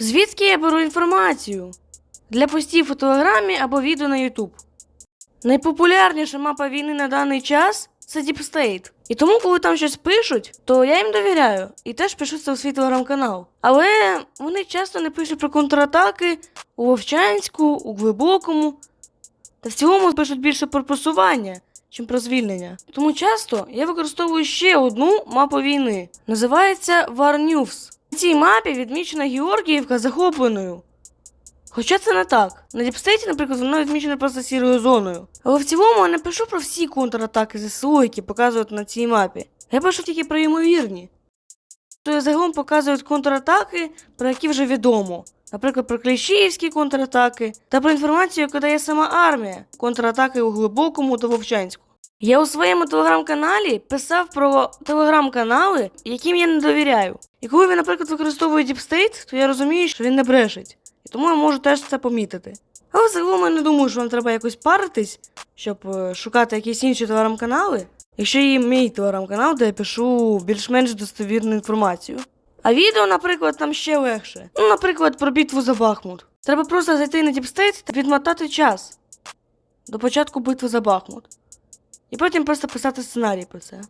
Звідки я беру інформацію? Для постів у Телеграмі або відео на YouTube. Найпопулярніша мапа війни на даний час це State. І тому, коли там щось пишуть, то я їм довіряю і теж пишу це у свій телеграм-канал. Але вони часто не пишуть про контратаки у Вовчанську, у Глибокому. Та в цілому пишуть більше про просування, чим про звільнення. Тому часто я використовую ще одну мапу війни. Називається War News. На цій мапі відмічена Георгіївка захопленою. Хоча це не так. На Діпстейті, наприклад, воно відмічено просто сірою зоною. Але в цілому я не пишу про всі контратаки ЗСУ, які показують на цій мапі. Я пишу тільки про ймовірні. То загалом показують контратаки, про які вже відомо. Наприклад, про Кліщіївські контратаки та про інформацію, яку дає сама армія, контратаки у Глибокому та Вовчанську. Я у своєму телеграм-каналі писав про телеграм-канали, яким я не довіряю. І коли він, наприклад, використовує діпстейт, то я розумію, що він не брешить. І тому я можу теж це помітити. Але загалом я не думаю, що вам треба якось паритись, щоб е, шукати якісь інші телеграм-канали, якщо є мій телеграм-канал, де я пишу більш-менш достовірну інформацію. А відео, наприклад, там ще легше. Ну, наприклад, про битву за Бахмут. Треба просто зайти на діпстейт та відмотати час до початку битви за Бахмут. І потім просто писати сценарій про це.